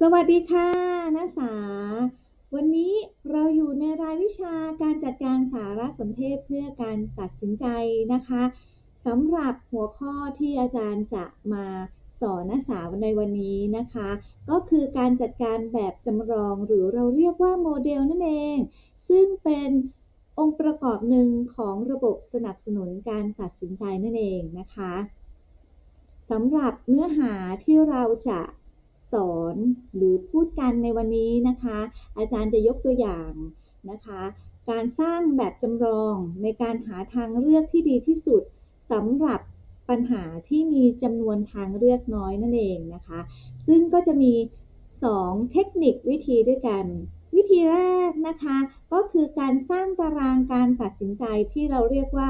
สวัสดีค่ะนักศึกษา วันนี้เราอยู่ในรายวิชาการจัดการสารสนเทศเพื่อการตัดสินใจนะคะสำหรับหัวข้อที่อาจารย์จะมาสอนนักศึกษาในวันนี้นะคะ ก็คือการจัดการแบบจำลองหรือเราเรียกว่าโมเดลนั่นเอง ซึ่งเป็นองค์ประกอบหนึ่งของระบบสนับสนุนการตัดสินใจนั่นเองนะคะสำหรับเนื้อหาที่เราจะ สอนหรือพูดกันในวันนี้นะคะ อาจารย์จะยกตัวอย่างนะคะ การสร้างแบบจำลองในการหาทางเลือกที่ดีที่สุดสำหรับปัญหาที่มีจำนวนทางเลือกน้อยนั่นเองนะคะ ซึ่งก็จะมี 2 เทคนิควิธีด้วยกัน วิธีแรกนะคะ ก็คือการสร้างตารางการตัดสินใจที่เราเรียกว่า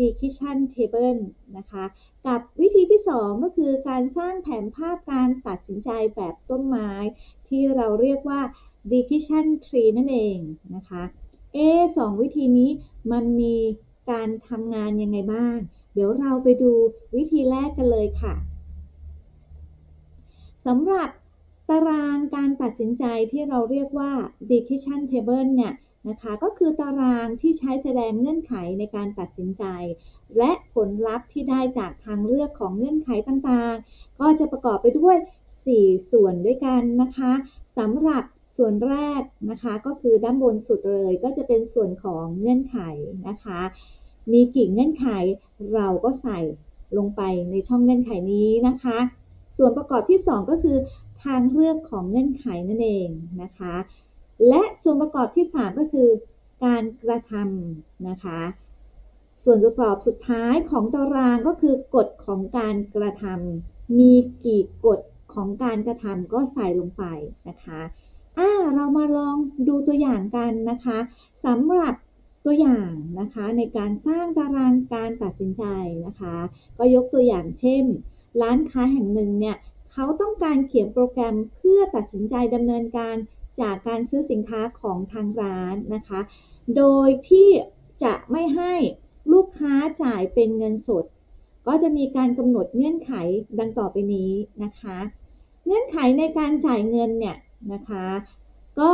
decision table นะคะ กับวิธีที่ 2 ก็คือการสร้างแผนภาพการตัดสินใจแบบต้นไม้ ที่เราเรียกว่า decision tree นั่นเองนะคะเอสองวิธีนี้มันมีการทำงานยังไงบ้าง เดี๋ยวเราไปดูวิธีแรกกันเลยค่ะสำหรับตารางการตัดสินใจที่เราเรียกว่า decision table เนี่ย นะคะ ก็คือตารางที่ใช้แสดงเงื่อนไขในการตัดสินใจ และผลลัพธ์ที่ได้จากทางเลือกของเงื่อนไขต่างๆ ก็จะประกอบไปด้วย 4 ส่วนด้วยกันนะคะสำหรับส่วนแรกนะคะก็คือด้านบนสุดเลยก็จะเป็นส่วนของเงื่อนไขนะคะ มีกี่เงื่อนไขเราก็ใส่ลงไปในช่องเงื่อนไขนี้นะคะ ส่วนประกอบที่ 2 ก็คือทางเลือกของเงื่อนไขนั่นเองนะคะ และส่วนประกอบที่ 3 ก็คือ การกระทำนะคะ ส่วนประกอบสุดท้ายของตารางก็คือกฎของการกระทำมีกี่กฎของการกระทำก็ใส่ลงไปนะคะอ่าเรามาลองดูตัวอย่างกันนะคะสำหรับตัวอย่างนะคะในการสร้างตารางการตัดสินใจนะคะ ก็ยกตัวอย่างเช่น ร้านค้าแห่งหนึ่งเนี่ยเขาต้องการเขียนโปรแกรมเพื่อตัดสินใจดำเนินการ จากการซื้อสินค้าของทางร้านนะคะ โดยที่จะไม่ให้ลูกค้าจ่ายเป็นเงินสด ก็จะมีการกำหนดเงื่อนไขดังต่อไปนี้นะคะ เงื่อนไขในการจ่ายเงินเนี่ยนะคะ ก็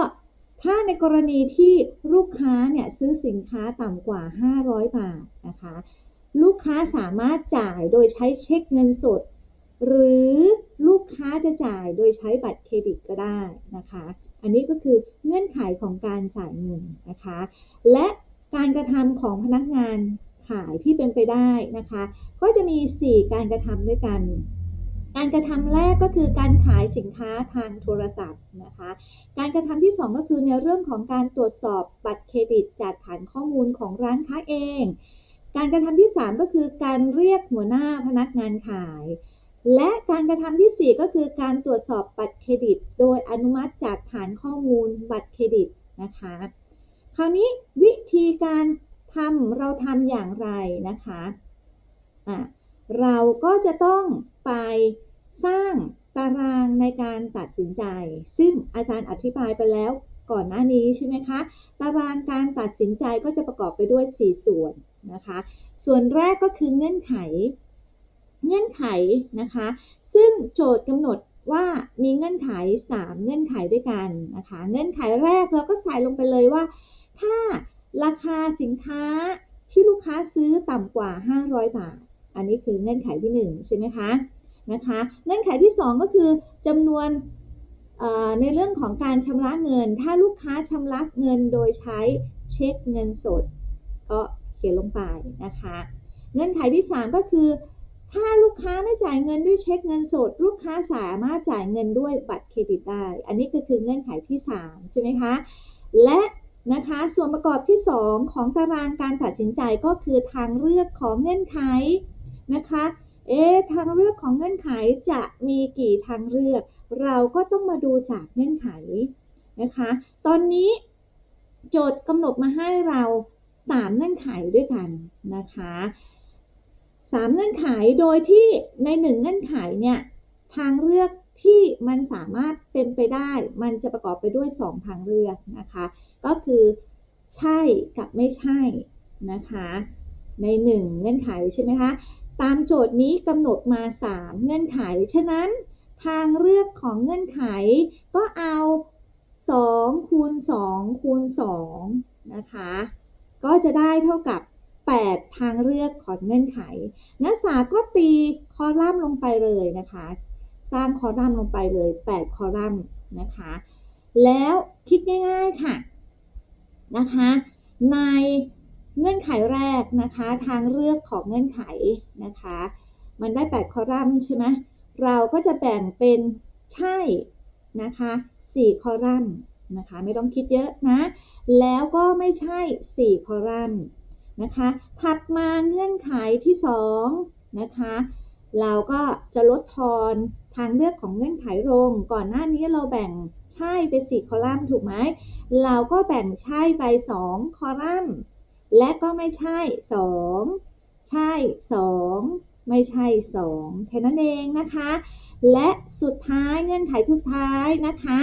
ถ้าในกรณีที่ลูกค้าเนี่ยซื้อสินค้าต่ำกว่า 500 บาทนะคะ ลูกค้าสามารถจ่ายโดยใช้เช็คเงินสด หรือาจะจ่ายโดยใช้บัตรเครดิตก็ได้นะคะ อันนี้ก็คือเงื่อนไขของการจ่ายเงินนะคะ และการกระทำของพนักงานขายที่เป็นไปได้นะคะ ก็จะมี 4 การกระทำด้วยกัน การกระทำแรกก็คือการขายสินค้าทางโทรศัพท์นะคะ การกระทำที่ 2 ก็คือในเรื่องของการตรวจสอบบัตรเครดิตจากฐานข้อมูลของร้านค้าเอง การกระทำที่ 3 ก็คือการเรียกหัวหน้าพนักงานขาย และการกระทำที่ 4 ก็คือการตรวจสอบบัตรเครดิต โดยอนุมัติจากฐานข้อมูลบัตรเครดิตนะคะ คราวนี้วิธีการทำเราทำอย่างไรนะคะอะเราก็จะต้องไปสร้างตารางในการตัดสินใจ ซึ่งอาจารย์อธิบายไปแล้วก่อนหน้านี้ใช่ไหมคะ ตารางการตัดสินใจก็จะประกอบไปด้วย 4 ส่วนนะคะ ส่วนแรกก็คือเงื่อนไข เงื่อนไขนะคะ ซึ่งโจทย์กำหนดว่ามีเงื่อนไข 3 เงื่อนไขด้วยกันนะคะ เงื่อนไขแรกเราก็ใส่ลงไปเลยว่า ถ้าราคาสินค้าที่ลูกค้าซื้อต่ำกว่า 500 บาท อันนี้คือเงื่อนไขที่ 1 ใช่ไหมคะนะคะ เงื่อนไขที่ 2 ก็คือจำนวนในเรื่องของการชำระเงิน ถ้าลูกค้าชำระเงินโดยใช้เช็คเงินสด ก็เขียนลงไปนะคะ เงื่อนไขที่ 3 ก็คือ ถ้าลูกค้าไม่จ่ายเงินด้วยเช็คเงินสด ลูกค้าสามารถจ่ายเงินด้วยบัตรเครดิตได้ อันนี้ก็คือเงื่อนไขที่ 3 ใช่ไหมคะ และนะคะส่วนประกอบที่ 2 ของตารางการตัดสินใจก็คือทางเลือกของเงื่อนไขนะคะเอ๊ทางเลือกของเงื่อนไขจะมีกี่ทางเลือก เราก็ต้องมาดูจากเงื่อนไขนะคะ ตอนนี้โจทย์กำหนดมาให้เรา 3 เงื่อนไขด้วยกันนะคะ 3 เงื่อนไขโดยที่ใน 1 เงื่อนไขเนี่ยทางเลือกที่มันสามารถเป็นไปได้ มันจะประกอบไปด้วย 2 ทางเลือกนะคะ ก็คือใช่กับไม่ใช่นะคะ ใน 1 เงื่อนไขใช่ไหมคะตามโจทย์นี้กำหนดมา 3 เงื่อนไข ฉะนั้นทางเลือกของเงื่อนไขก็เอา2คูณ2คูณ2นะคะ ก็จะได้เท่ากับ 8 ทางเลือกของเงื่อนไข นักศึกษาก็ตีคอลัมน์ลงไปเลยนะคะ สร้างคอลัมน์ลงไปเลย 8 คอลัมน์นะคะ แล้วคิดง่ายๆค่ะนะคะ ในเงื่อนไขแรกนะคะ ทางเลือกของเงื่อนไขนะคะ มันได้ 8 คอลัมน์ใช่ไหมเราก็จะแบ่งเป็นใช่นะคะ4คอลัมน์นะคะ ไม่ต้องคิดเยอะนะ แล้วก็ไม่ใช่ 4 คอลัมน์ นะคะ ถัดมาเงื่อนไขที่2นะคะเราก็จะลดทอนทางเลือกของเงื่อนไขลง ก่อนหน้านี้เราแบ่งใช่ไป 4 คอลัมน์ถูกไหมเราก็แบ่งใช่ไป 2 คอลัมน์ และก็ไม่ใช่ 2 ใช่ 2 ไม่ใช่ 2 แค่นั้นเองนะคะ และสุดท้ายเงื่อนไขสุดท้ายนะคะ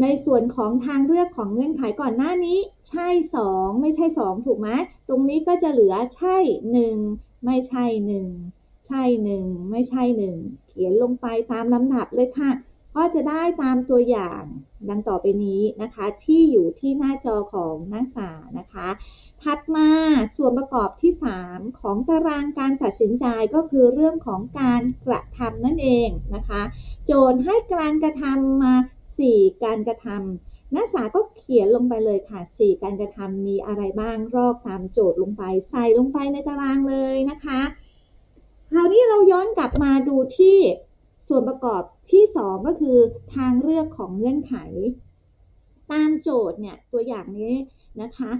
ในส่วนของทางเลือกของเงื่อนไขก่อนหน้านี้ ใช่ 2 ไม่ใช่ 2 ถูกไหมตรงนี้ก็จะเหลือใช่ 1 ไม่ใช่ 1 ใช่ 1 ไม่ใช่ 1 เขียนลงไปตามลำดับเลยค่ะ ก็จะได้ตามตัวอย่างดังต่อไปนี้นะคะ ที่อยู่ที่หน้าจอของนักศึกษานะคะ ถัดมาส่วนประกอบที่ 3 ของตารางการตัดสินใจก็คือเรื่องของการกระทำนั่นเองนะคะ โจทย์ให้การกระทำมา 4 การกระทำนักศึกษาก็เขียนลงไปเลยค่ะ 4 การกระทำมีอะไรบ้างรอกตามโจทย์ลงไป ใส่ลงไปในตารางเลยนะคะ คราวนี้เราย้อนกลับมาดูที่ส่วนประกอบที่ 2 ก็คือทางเลือกของเงื่อนไข ตามโจทย์เนี่ยตัวอย่างนี้นะคะ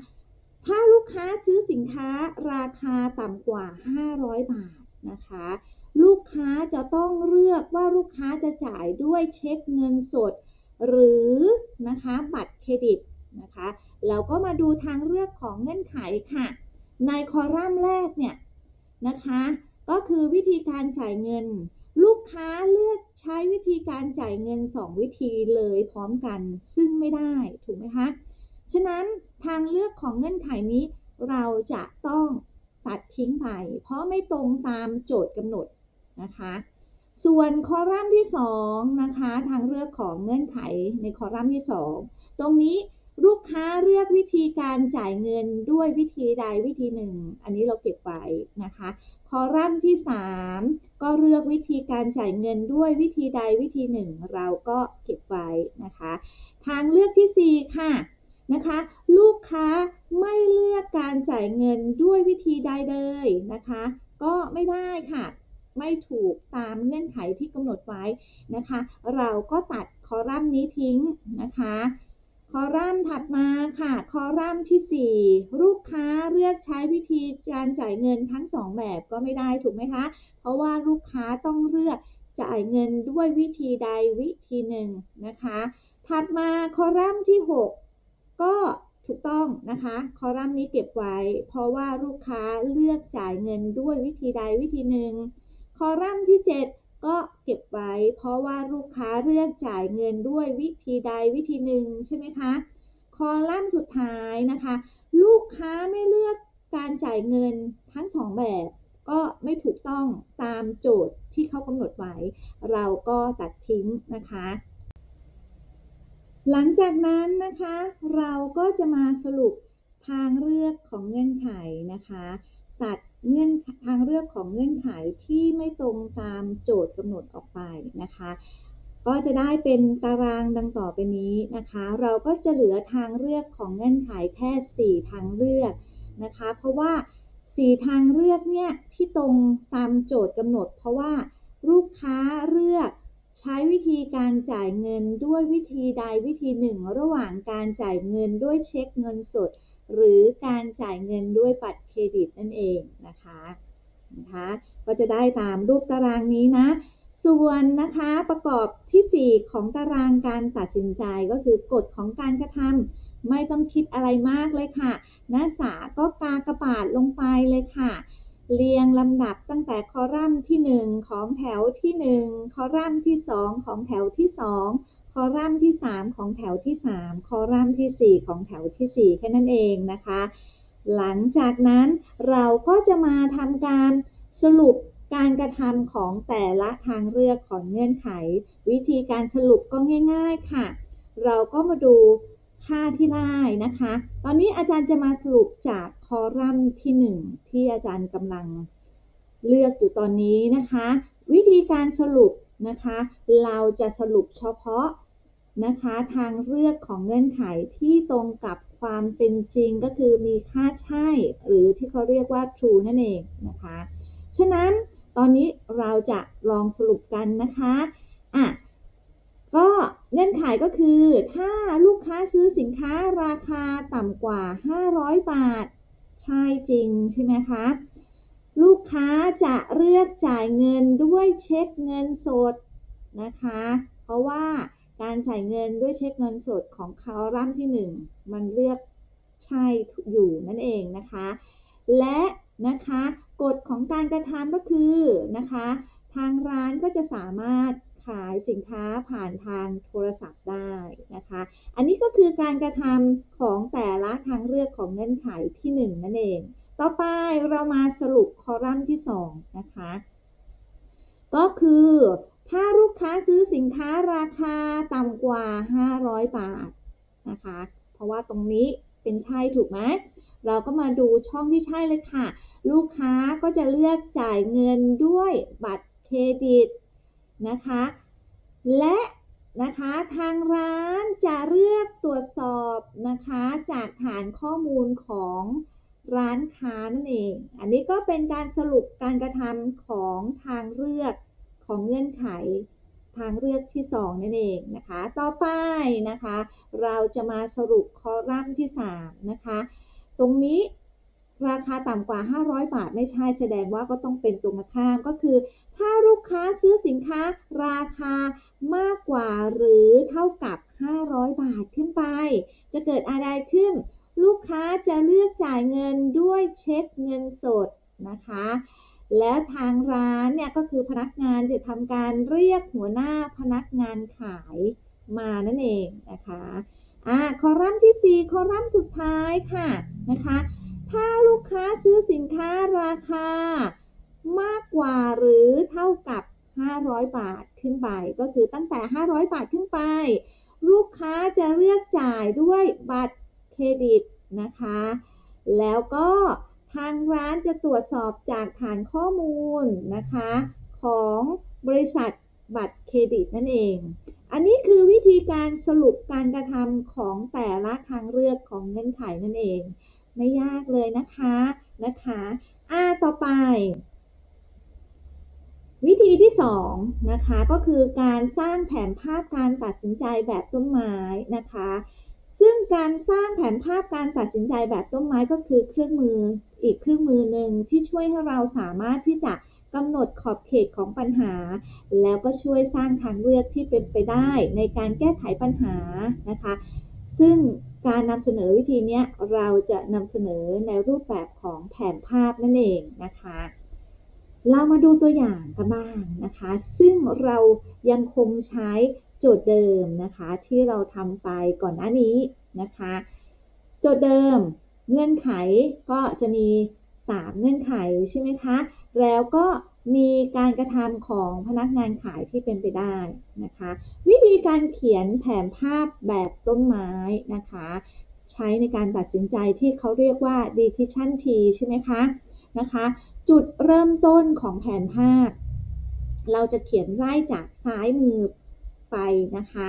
ถ้าลูกค้าซื้อสินค้าราคาต่ำกว่า 500 บาทนะคะ ลูกค้าจะต้องเลือกว่าลูกค้าจะจ่ายด้วยเช็คเงินสด หรือนะคะบัตรเครดิตนะคะเราก็มาดูทางเลือกของเงื่อนไขค่ะ ในคอลัมน์แรกเนี่ยนะคะก็คือวิธีการจ่ายเงิน ลูกค้าเลือกใช้วิธีการจ่ายเงิน 2 วิธีเลยพร้อมกันซึ่งไม่ได้ถูกไหมคะฉะนั้นทางเลือกของเงื่อนไขนี้เราจะต้องตัดทิ้งไป เพราะไม่ตรงตามโจทย์กำหนดนะคะ ส่วนคอลัมน์ที่2นะคะ ทางเลือกของเงื่อนไขในคอลัมน์ที่ 2 ตรงนี้ลูกค้าเลือกวิธีการจ่ายเงินด้วยวิธีใดวิธีหนึ่ง อันนี้เราเก็บไว้นะคะ คอลัมน์ที่ 3 ก็เลือกวิธีการจ่ายเงินด้วยวิธีใดวิธีหนึ่ง เราก็เก็บไว้นะคะ ทางเลือกที่ 4 ค่ะนะคะ ลูกค้าไม่เลือกการจ่ายเงินด้วยวิธีใดเลยนะคะ ก็ไม่ได้ค่ะ ไม่ถูกตามเงื่อนไขที่กำหนดไว้นะคะ เราก็ตัดคอลัมน์นี้ทิ้งนะคะ คอลัมน์ถัดมาค่ะ คอลัมน์ที่ 4 ลูกค้าเลือกใช้วิธีการจ่ายเงินทั้ง 2 แบบก็ไม่ได้ถูกไหมคะ เพราะว่าลูกค้าต้องเลือกจ่ายเงินด้วยวิธีใดวิธีหนึ่งนะคะ ถัดมาคอลัมน์ที่ 6 ก็ถูกต้องนะคะ คอลัมน์นี้เก็บไว้ เพราะว่าลูกค้าเลือกจ่ายเงินด้วยวิธีใดวิธีหนึ่ง อลัมน์ที่ 7 ก็เก็บไว้ เพราะว่าลูกค้าเลือกจ่ายเงินด้วยวิธีใดวิธีหนึ่งใช่ไหมคะ คอลัมน์สุดท้ายนะคะ ลูกค้าไม่เลือกการจ่ายเงินทั้งสองแบบ ก็ไม่ถูกต้องตามโจทย์ที่เขากำหนดไว้ เราก็ตัดทิ้งนะคะ หลังจากนั้นนะคะ เราก็จะมาสรุปทางเลือกของเงื่อนไขนะคะ ตัด เงื่อนทางเลือกของเงื่อนไขที่ไม่ตรงตามโจทย์กำหนดออกไปนะคะ ก็จะได้เป็นตารางดังต่อไปนี้นะคะ เราก็จะเหลือทางเลือกของเงื่อนไขแค่ 4 ทางเลือกนะคะ เพราะว่า 4 ทางเลือกเนี่ยที่ตรงตามโจทย์กำหนด เพราะว่าลูกค้าเลือกใช้วิธีการจ่ายเงินด้วยวิธีใดวิธีหนึ่ง ระหว่างการจ่ายเงินด้วยเช็คเงินสด หรือการจ่ายเงินด้วยบัตรเครดิตนั่นเองนะคะนะคะก็จะได้ตามรูปตารางนี้นะ ส่วนนะคะประกอบที่ 4 ของตารางการตัดสินใจก็คือกฎของการกระทำไม่ต้องคิดอะไรมากเลยค่ะ นักศึกษาก็กากระบาดลงไปเลยค่ะ เรียงลำดับตั้งแต่คอลัมน์ที่ 1 ของแถวที่ 1 คอลัมน์ที่ 2 ของแถวที่ 2 คอลัมน์ที่ 3 ของแถวที่ 3 คอลัมน์ที่ 4 ของแถวที่ 4 แค่นั้นเองนะคะ หลังจากนั้นเราก็จะมาทำการสรุปการกระทำของแต่ละทางเลือกของเงื่อนไข วิธีการสรุปก็ง่าย ๆค่ะ เราก็มาดูค่าที่ได้นะคะ ตอนนี้อาจารย์จะมาสรุปจากคอลัมน์ที่ 1 ที่อาจารย์กำลังเลือกอยู่ตอนนี้นะคะ วิธีการสรุปนะคะ เราจะสรุปเฉพาะ นะคะทางเลือกของเงื่อนไขที่ตรงกับความเป็นจริงก็คือมีค่าใช่ หรือที่เขาเรียกว่า true นั่นเองนะคะ ฉะนั้นตอนนี้เราจะลองสรุปกันนะคะอะก็เงื่อนไขก็คือถ้าลูกค้าซื้อสินค้าราคาต่ำกว่า 500 บาท ใช่จริงใช่ไหมคะ ลูกค้าจะเลือกจ่ายเงินด้วยเช็คเงินสดนะคะ เพราะว่า การจ่ายเงินด้วยเช็คเงินสดของคอลัมน์ที่ 1 มันเลือกใช่อยู่นั่นเองนะคะ และนะคะกฎของการกระทำก็คือนะคะ ทางร้านก็จะสามารถขายสินค้าผ่านทางโทรศัพท์ได้นะคะ อันนี้ก็คือการกระทำของแต่ละทางเลือกของเงื่อนไขที่ 1 นั่นเอง ต่อไปเรามาสรุปคอลัมน์ที่ 2 นะคะ ก็คือ ถ้าลูกค้าซื้อสินค้าราคาต่ำกว่า 500 บาทนะคะ เพราะว่าตรงนี้เป็นใช่ถูกไหมเราก็มาดูช่องที่ใช่เลยค่ะ ลูกค้าก็จะเลือกจ่ายเงินด้วยบัตรเครดิตนะคะ และนะคะทางร้านจะเลือกตรวจสอบนะคะจากฐานข้อมูลของร้านค้านั่นเอง อันนี้ก็เป็นการสรุปการกระทำของทางเลือก ของเงื่อนไขทางเลือกที่ 2 นั่นเองนะคะ ต่อไปนะคะ เราจะมาสรุปคอลัมน์ที่ 3 นะคะ ตรงนี้ราคาต่ำกว่า 500 บาทไม่ใช่แสดงว่าก็ต้องเป็นตรงข้ามก็คือ ถ้าลูกค้าซื้อสินค้าราคามากกว่าหรือเท่ากับ 500 บาทขึ้นไป จะเกิดอะไรขึ้น ลูกค้าจะเลือกจ่ายเงินด้วยเช็คเงินสดนะคะ แล้วทางร้านเนี่ยก็คือพนักงานจะทำการเรียกหัวหน้าพนักงานขายมานั่นเองนะคะอ่าคอลัมน์ที่ 4 คอลัมน์สุดท้ายค่ะนะคะ ถ้าลูกค้าซื้อสินค้าราคามากกว่าหรือเท่ากับ 500 บาทขึ้นไป ก็คือตั้งแต่ 500 บาทขึ้นไป ลูกค้าจะเลือกจ่ายด้วยบัตรเครดิตนะคะ แล้วก็ ทางร้านจะตรวจสอบจากฐานข้อมูลนะคะ ของบริษัทบัตรเครดิตนั่นเอง อันนี้คือวิธีการสรุปการกระทำของแต่ละทางเลือกของเงื่อนไขนั่นเอง ไม่ยากเลยนะคะนะคะอ่าต่อไป วิธีที่2นะคะก็คือการสร้างแผนภาพการตัดสินใจแบบต้นไม้นะคะ ซึ่งการสร้างแผนภาพการตัดสินใจแบบต้นไม้ก็คือเครื่องมืออีกเครื่องมือหนึ่งที่ช่วยให้เราสามารถที่จะกำหนดขอบเขตของปัญหา แล้วก็ช่วยสร้างทางเลือกที่เป็นไปได้ในการแก้ไขปัญหานะคะ ซึ่งการนำเสนอวิธีนี้เราจะนำเสนอในรูปแบบของแผนภาพนั่นเองนะคะ เรามาดูตัวอย่างกันบ้างนะคะ ซึ่งเรายังคงใช้ โจทย์เดิมนะคะที่เราทำไปก่อนหน้านี้นะคะ โจทย์เดิมเงื่อนไขก็จะมี 3 เงื่อนไขใช่ไหมคะ แล้วก็มีการกระทำของพนักงานขายที่เป็นไปได้นะคะ วิธีการเขียนแผนภาพแบบต้นไม้นะคะ ใช้ในการตัดสินใจที่เขาเรียกว่า decision tree ใช่ไหมคะนะคะ จุดเริ่มต้นของแผนภาพ เราจะเขียนไล่จากซ้ายมือไป นะคะ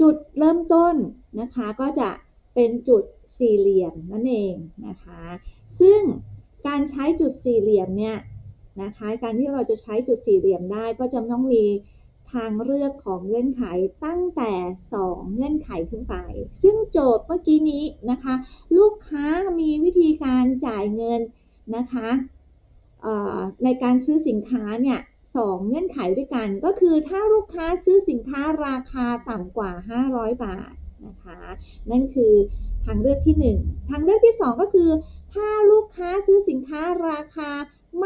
จุดเริ่มต้นนะคะก็จะเป็นจุดสี่เหลี่ยมนั่นเองนะคะ ซึ่งการใช้จุดสี่เหลี่ยมเนี่ยนะคะการที่เราจะใช้จุดสี่เหลี่ยมได้ก็จะต้องมีทางเลือกของเงื่อนไขตั้งแต่ 2 เงื่อนไขขึ้นไป ซึ่งโจทย์เมื่อกี้นี้นะคะ ลูกค้ามีวิธีการจ่ายเงินนะคะในการซื้อสินค้าเนี่ย สองเงื่อนไขด้วยกัน ก็คือถ้าลูกค้าซื้อสินค้าราคาต่ำกว่า 500 บาทนะคะ นั่นคือทางเลือกที่ 1 ทางเลือกที่ 2 ก็คือ ถ้าลูกค้าซื้อสินค้าราคา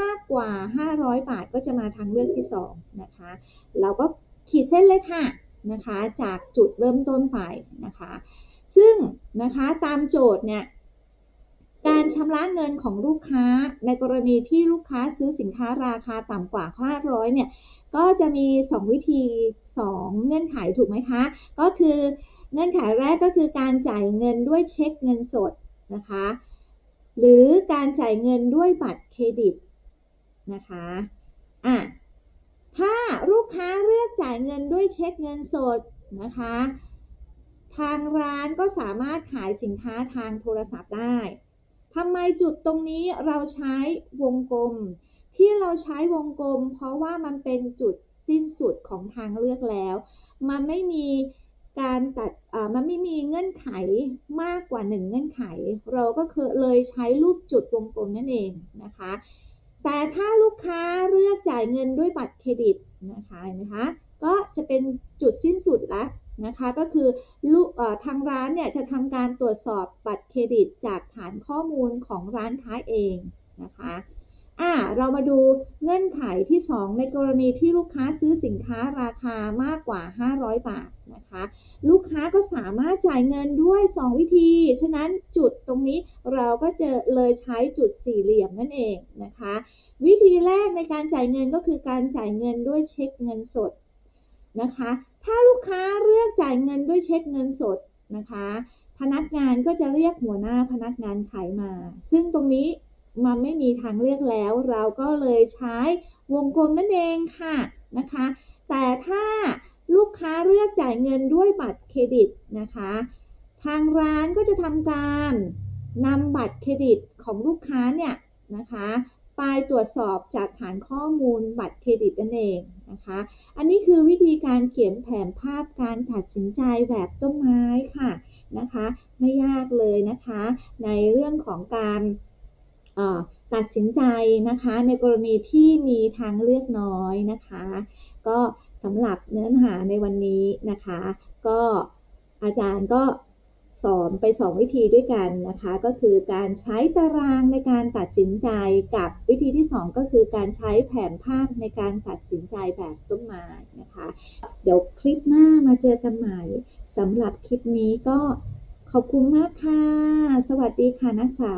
มากกว่า 500 บาทก็จะมาทางเลือกที่ 2 นะคะ เราก็ขีดเส้นเลยค่ะนะคะ จากจุดเริ่มต้นไปนะคะ ซึ่งนะคะตามโจทย์เนี่ย การชำระเงินของลูกค้า ในกรณีที่ลูกค้าซื้อสินค้าราคาต่ำกว่า 500 เนี่ย ก็จะมี 2 วิธี 2 เงื่อนไขถูกไหมคะ ก็คือเงื่อนไขแรกก็คือการจ่ายเงินด้วยเช็คเงินสดนะคะ หรือการจ่ายเงินด้วยบัตรเครดิตนะคะอะถ้าลูกค้าเลือกจ่ายเงินด้วยเช็คเงินสดนะคะ ทางร้านก็สามารถขายสินค้าทางโทรศัพท์ได้ ทำไมจุดตรงนี้เราใช้วงกลม ที่เราใช้วงกลม เพราะว่ามันเป็นจุดสิ้นสุดของทางเลือกแล้ว มันไม่มีการตัดมันไม่มีเงื่อนไขมากกว่า 1 เงื่อนไข เราก็คือเลยใช้รูปจุดวงกลมนั่นเองนะคะ แต่ถ้าลูกค้าเลือกจ่ายเงินด้วยบัตรเครดิตนะคะเห็นไหมคะ ก็จะเป็นจุดสิ้นสุดแล้ว นะคะก็คือลูกทางร้านเนี่ยจะทำการตรวจสอบบัตรเครดิตจากฐานข้อมูลของร้านค้าเองนะคะอ่าเรามาดูเงื่อนไขที่ 2 ในกรณีที่ลูกค้าซื้อสินค้าราคามากกว่า 500 บาทนะคะ ลูกค้าก็สามารถจ่ายเงินด้วย 2 วิธี ฉะนั้นจุดตรงนี้เราก็จะเลยใช้จุดสี่เหลี่ยมนั่นเองนะคะ วิธีแรกในการจ่ายเงินก็คือการจ่ายเงินด้วยเช็คเงินสดนะคะ ถ้าลูกค้าเลือกจ่ายเงินด้วยเช็คเงินสดนะคะ พนักงานก็จะเรียกหัวหน้าพนักงานขายมา ซึ่งตรงนี้มันไม่มีทางเลือกแล้ว เราก็เลยใช้วงกลมนั่นเองค่ะนะคะ แต่ถ้าลูกค้าเลือกจ่ายเงินด้วยบัตรเครดิตนะคะ ทางร้านก็จะทำการนำบัตรเครดิตของลูกค้าเนี่ยนะคะ ไปตรวจสอบจากฐานข้อมูลบัตรเครดิตนั่นเอง นะคะ อันนี้คือวิธีการเขียนแผนภาพการตัดสินใจแบบต้นไม้ค่ะนะคะ ไม่ยากเลยนะคะ ในเรื่องของการตัดสินใจนะคะ ในกรณีที่มีทางเลือกน้อยนะคะ ก็สำหรับเนื้อหาในวันนี้นะคะ ก็อาจารย์ก็ สอนไป 2 วิธีด้วยกันนะคะ ก็คือการใช้ตารางในการตัดสินใจกับวิธีที่ 2 ก็คือการใช้แผนภาพในการตัดสินใจแบบต้นไม้นะคะ เดี๋ยวคลิปหน้ามาเจอกันใหม่สำหรับคลิปนี้ก็ขอบคุณมากค่ะ สวัสดีค่ะนักศึกษา